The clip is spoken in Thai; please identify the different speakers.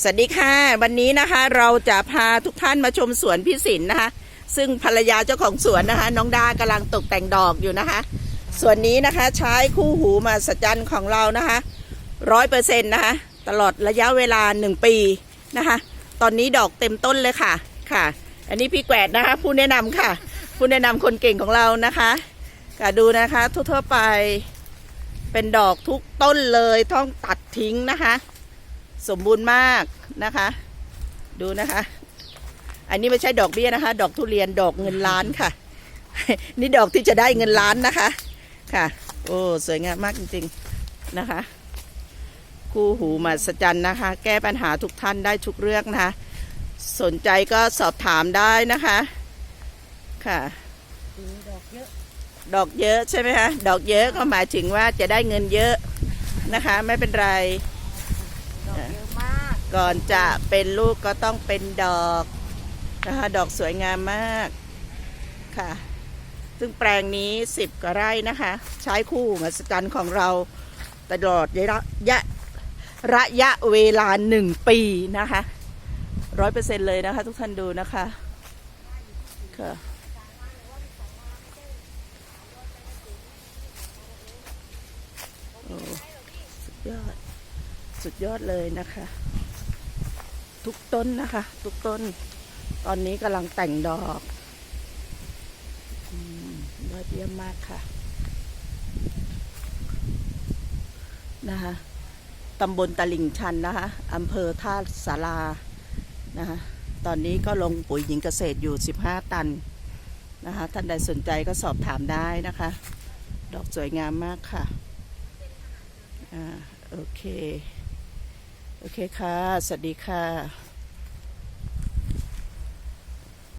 Speaker 1: สวัสดีค่ะ วันนี้นะคะเราจะพาทุกท่านมาชมสวนพี่สินนะคะ ซึ่งภรรยาเจ้าของสวนนะคะ น้องดากำลังตกแต่งดอกอยู่นะคะส่วนนี้นะคะใช้คู่หูมาสจันของเรานะคะร้อยเปอร์เซ็นต์นะคะ ตลอดระยะเวลาหนึ่งปีนะคะ ตอนนี้ดอกเต็มต้นเลยค่ะค่ะ อันนี้พี่แกวดนะคะ ผู้แนะนำค่ะ ผู้แนะนำคนเก่งของเรานะคะก็ดูนะคะทั่วๆไปเป็นดอกทุกต้นเลยต้องตัดทิ้งนะคะ สมบูรณ์มากนะคะ ดูนะคะ อันนี้ไม่ใช่ดอกเบี้ยนะคะ ดอกทุเรียนดอกเงินล้านค่ะ นี่ดอกที่จะได้เงินล้านนะคะ ค่ะ โอ้สวยงามมากจริงๆนะคะ คู่หูมหัศจรรย์นะคะ แก้ปัญหาทุกท่านได้ทุกเรื่องนะคะ สนใจก็สอบถามได้นะคะ ค่ะ
Speaker 2: ดอกเยอะ
Speaker 1: ดอกเยอะใช่ไหมคะดอกเยอะก็หมายถึงว่าจะได้เงินเยอะนะคะ ไม่เป็นไร
Speaker 2: ดอกเยอะมา ก่
Speaker 1: อนจะเป็นลูกก็ต้องเป็นดอกนะคะดอกสวยงามมากค่ะ ซึ่งแปลงนี้สิบกว่าไร่นะคะ ใช้คู่มหัศจรรย์ของเราตลอดระยะระยะเวลาหนึ่งปีนะคะร้อยเปอร์เซ็นเลยนะคะ ทุกท่านดูนะคะค่ะโอ้สุดยอด สุดยอดเลยนะคะ ทุกต้นนะคะ ทุกต้น ตอนนี้กำลังแต่งดอกอืมยอดเยี่ยมมากค่ะ นะคะตำบลตลิ่งชันนะคะอำเภอท่าสารานะคะตอนนี้ก็ลงปุ๋ยหญิงเกษตรอยู่ 15 ตันนะคะท่านใดสนใจก็สอบถามได้นะคะ ดอกสวยงามมากค่ะอ่าโอเค โอเคค่ะ สวัสดีค่ะ